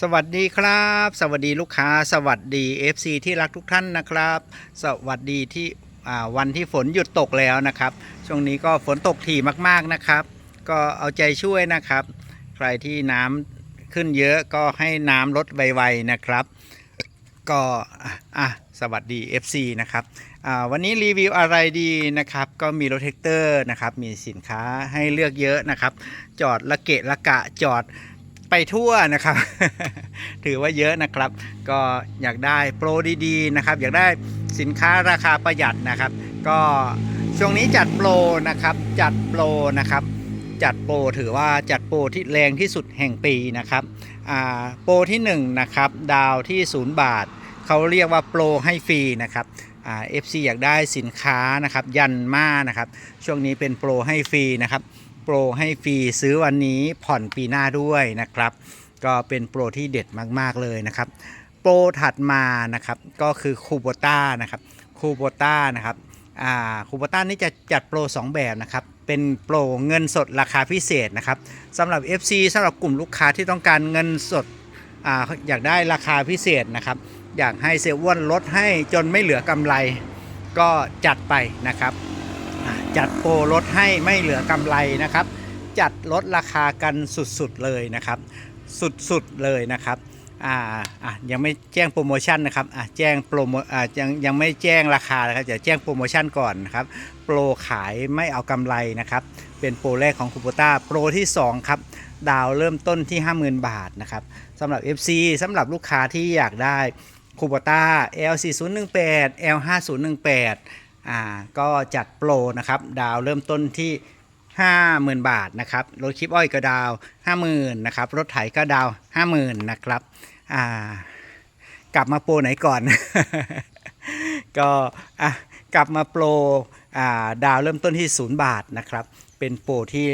สวัสดีครับ สวัสดีลูกค้า สวัสดี FC ที่รักทุกท่านนะครับ สวัสดีที่วันที่ฝนหยุดตกแล้วนะครับ ช่วงนี้ก็ฝนตกถี่มากๆนะครับ ก็เอาใจช่วยนะครับ ใครที่น้ำขึ้นเยอะก็ให้น้ำลดไวๆนะครับ ก็อะสวัสดี FC นะครับวันนี้รีวิวอะไรดีนะครับ ก็มีรถแท็กเตอร์นะครับ มีสินค้าให้เลือกเยอะนะครับ จอดละเกะละกะจอด ไปทั่วนะครับ ถือว่าเยอะนะครับ ก็อยากได้โปรดีๆนะครับ อยากได้สินค้าราคาประหยัดนะครับ ก็ช่วงนี้จัดโปรนะครับ จัดโปรนะครับ จัดโปรถือว่าจัดโปรที่แรงที่สุดแห่งปีนะครับโปรที่1นงนะครับดาวที่ 0 บาทเขาเรียกว่าโปรให้ฟรีนะครับเอ่า FC อยากได้สินค้านะครับ ยันมานะครับ ช่วงนี้เป็นโปรให้ฟรีนะครับ โปรให้ฟรีซื้อวันนี้ผ่อนปีหน้าด้วยนะครับ ก็เป็นโปรที่เด็ดมากๆเลยนะครับ โปรถัดมานะครับก็คือคูโบต้านะครับคูโบต้านะครับอ่าคูโบต้านี่จะจัดโปร 2 แบบนะครับ เป็นโปรเงินสดราคาพิเศษนะครับสำหรับ FC สำหรับกลุ่มลูกค้าที่ต้องการเงินสดอาอยากได้ราคาพิเศษนะครับ อยากให้เซเว่นลดให้จนไม่เหลือกำไรก็จัดไปนะครับ จัดโปรลดให้ไม่เหลือกำไรนะครับ จัดลดราคากันสุดๆเลยนะครับ สุดๆเลยนะครับอ่าอะยังไม่แจ้งโปรโมชั่นนะครับอะแจ้งโปรโมอ่ายังยังไม่แจ้งราคานะครับจะแจ้งโปรโมชั่นก่อนนะครับ โปรขายไม่เอากำไรนะครับ เป็นโปรแรกของคูปต้าโปรที่ 2 ครับ ดาวเริ่มต้นที่ 50,000 บาทนะครับสำหรับ FC สำหรับลูกค้าที่อยากได้คูปต้า L4018 L5018 อ่าก็จัดโปรนะครับ ดาวเริ่มต้นที่ 50,000 บาทนะครับรถคลิปอ้อยก็ดาว 50,000นะครับรถไถก็ดาว 50,000นะครับอ่ากลับมาโปรไหนก่อน ก็อะกลับมาโปรอ่าดาวเริ่มต้นที่ 0 บาทนะครับ เป็นโปรที่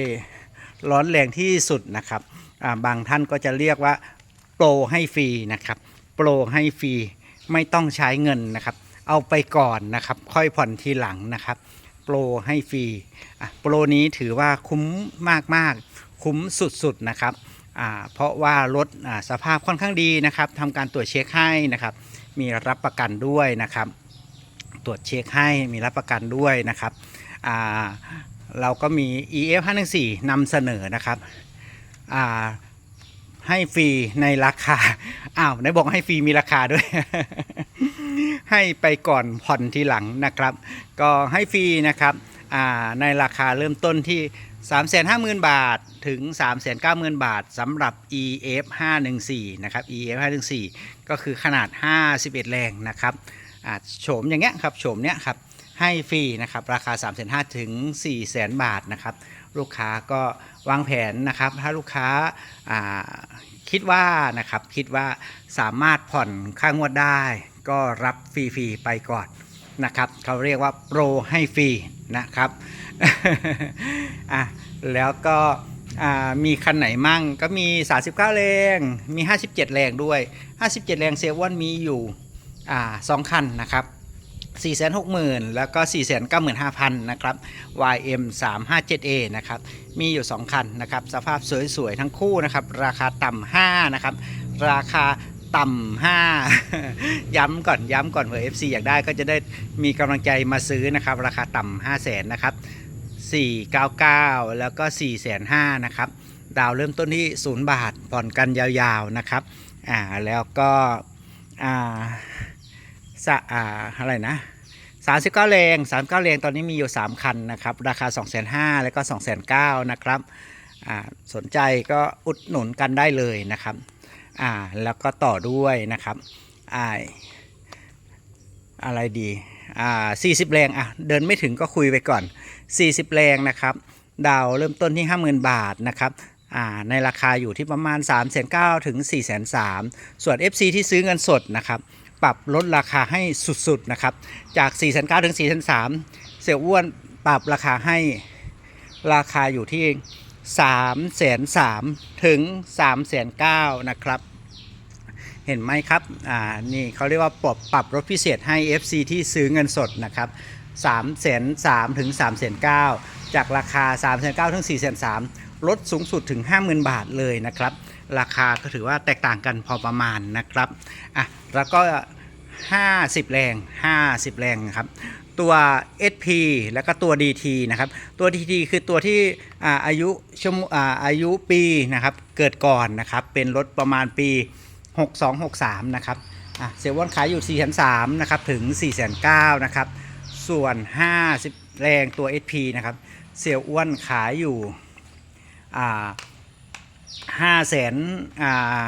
ร้อนแรงที่สุดนะครับอ่าบางท่านก็จะเรียกว่าโปรให้ฟรีนะครับ โปรให้ฟรีไม่ต้องใช้เงินนะครับ เอาไปก่อนนะครับ ค่อยผ่อนทีหลังนะครับ โปรให้ฟรีอะโปรนี้ถือว่าคุ้มมากๆ คุ้มสุดๆนะครับอ่าเพราะว่ารถอ่าสภาพค่อนข้างดีนะครับทำการตรวจเช็คให้นะครับ มีรับประกันด้วยนะครับ ตรวจเช็คให้มีรับประกันด้วยนะครับอ่าเราก็มี EF 514นำเสนอนะครับอ่าให้ฟรีในราคา อ้าวไหนบอกให้ฟรีมีราคาด้วย ให้ไปก่อนผ่อนทีหลังนะครับ ก็ให้ฟรีนะครับในราคาเริ่มต้นที่ 350,000 บาทถึง 390,000 บาทสำหรับ EF 514นะครับ EF 514ก็คือขนาด 51 แรงนะครับโฉมอย่างเงี้ยครับโฉมเนี้ยครับให้ฟรีนะครับราคา 3 5 0 0 0ถึง4 0 0 0 0 บาทนะครับลูกค้าก็วางแผนนะครับ ถ้าลูกค้าาคิดว่านะครับคิดว่าสามารถผ่อนค่างวดได้ ก็รับฟรีๆไปก่อนนะครับเขาเรียกว่าโปรให้ฟรีนะครับอะแล้วก็อ่ามีคันไหนมั่งก็มี 39 แรงมี 57 แรงด้วย 57 แรงเซเว่นมีอยู่อ่าสองคันนะครับ460,000 แล้วก็ 495,000 นะครับ YM 357A นะครับ มีอยู่ 2 คันนะครับ สภาพสวย ๆ ทั้งคู่นะครับ ราคาต่ำ5นะครับ ราคา ต่ำ5ย้ำก่อนย้ำก่อนเผื่อ FC อยากได้ก็จะได้มีกำลังใจมาซื้อนะครับ ราคาต่ำ5แสนนะครับ499 แล้วก็4 5 0 0 0นะครับ ดาวเริ่มต้นที่ 0 บาท ผ่อนกันยาวๆนะครับ อ่า แล้วก็ อ่าสะอ่า อะไรนะ 39แรง39แรงตอนนี้มีอยู่ 3 คันนะครับ ราคา 2 5 0 0 0แล้วก็ 2 9 0 0 0นะครับ อ่า สนใจก็อุดหนุนกันได้เลยนะครับ อ่าแล้วก็ต่อด้วยนะครับอ่าอะไรดีอ่า40 แรงอะเดินไม่ถึงก็คุยไปก่อน 40 แรงนะครับดาวเริ่มต้นที่ 50,000 บาทนะครับอ่าในราคาอยู่ที่ประมาณ 3 9 0 0 0ถึง4 3 0 0 0ส่วน FC ที่ซื้อเงินสดนะครับปรับลดราคาให้สุดๆนะครับจาก 4 9 0 0ถึง4 3 0 0เสี่ยอ้วนปรับราคาให้ราคาอยู่ที่ 3 3 0 0 0ถึง3 9 0 0นะครับ เห็นไหมครับ อ่า นี่เขาเรียกว่าปรับปรับลดพิเศษให้ FC ที่ซื้อเงินสดนะครับ3 3 0 0ถึง3 9 0 0 จากราคา3 9 0 0ถึง4 3 0 0ลดสูงสุดถึง 50,000 บาทเลยนะครับ ราคาก็ถือว่าแตกต่างกันพอประมาณนะครับ อะ แล้วก็ 50 แรง 50 แรงครับ ตัว SP แล้วก็ตัว DT นะครับ ตัว DT คือตัวที่อาอายุชั่วโมงอาอายุปีนะครับ เกิดก่อนนะครับ เป็นรถประมาณปี 6263 นะครับเซลวอนขายอยู่ 4 3 0 0นะครับ ถึง 4 9 0 0นะครับ ส่วน 50 แรงตัว SP นะครับ เซลอ้วนขายอยู่ห้าแสนอ่า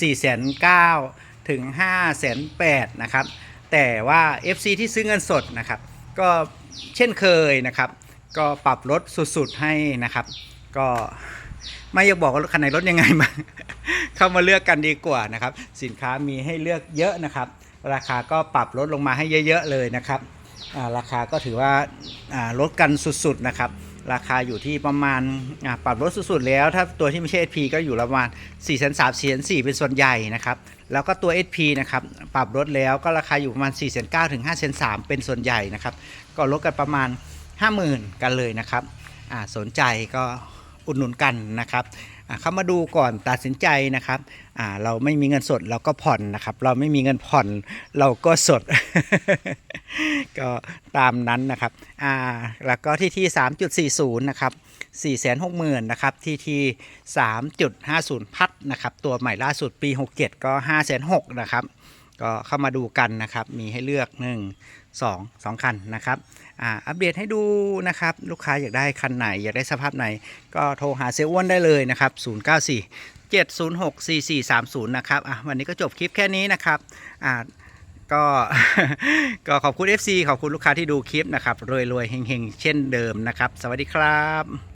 สี่แสนเก้าถึงห้าแสนแปดนะครับ แต่ว่า FC ที่ซื้อเงินสดนะครับ ก็เช่นเคยนะครับ ก็ปรับลดสุดๆให้นะครับ ก็ไม่อยากบอกว่าคันไหนลดยังไงมา เข้ามาเลือกกันดีกว่านะครับ สินค้ามีให้เลือกเยอะนะครับ ราคาก็ปรับลดลงมาให้เยอะๆเลยนะครับราคาก็ถือว่าลดกันสุดๆนะครับ ราคาอยู่ที่ประมาณปรับลดสุดๆแล้ว ถ้าตัวที่ไม่ใช่ SP ก็อยู่ประมาณ4 3 0 0 0 4 4เป็นส่วนใหญ่นะครับ แล้วก็ตัว SP นะครับปรับลดแล้วก็ราคาอยู่ประมาณ4 9 0 0ถึง5 3 0 0เป็นส่วนใหญ่นะครับ ก็ลดกันประมาณ 50,000 กันเลยนะครับสนใจก็ อุดหนุนกันนะครับเข้ามาดูก่อนตัดสินใจนะครับเราไม่มีเงินสดเราก็ผ่อนนะครับ เราไม่มีเงินผ่อนเราก็สด ก็ตามนั้นนะครับอ่าแล้วก็ที่ที่ 3.40 นะครับ460,000นะครับที่ที่3.50 พัดนะครับ ตัวใหม่ล่าสุดปี 67 ก็ 5,600นะครับ ก็เข้ามาดูกันนะครับ มีให้เลือก 1 2 2 คันนะครับอ่าอัปเดตให้ดูนะครับ ลูกค้าอยากได้คันไหน อยากได้สภาพไหน ก็โทรหาเซอ้วนได้เลยนะครับ 094 706 4430 นะครับอะวันนี้ก็จบคลิปแค่นี้นะครับอ่าก็ก็ขอบคุณ FC ขอบคุณลูกค้าที่ดูคลิปนะครับรวยๆเฮงๆ เช่นเดิมนะครับ สวัสดีครับ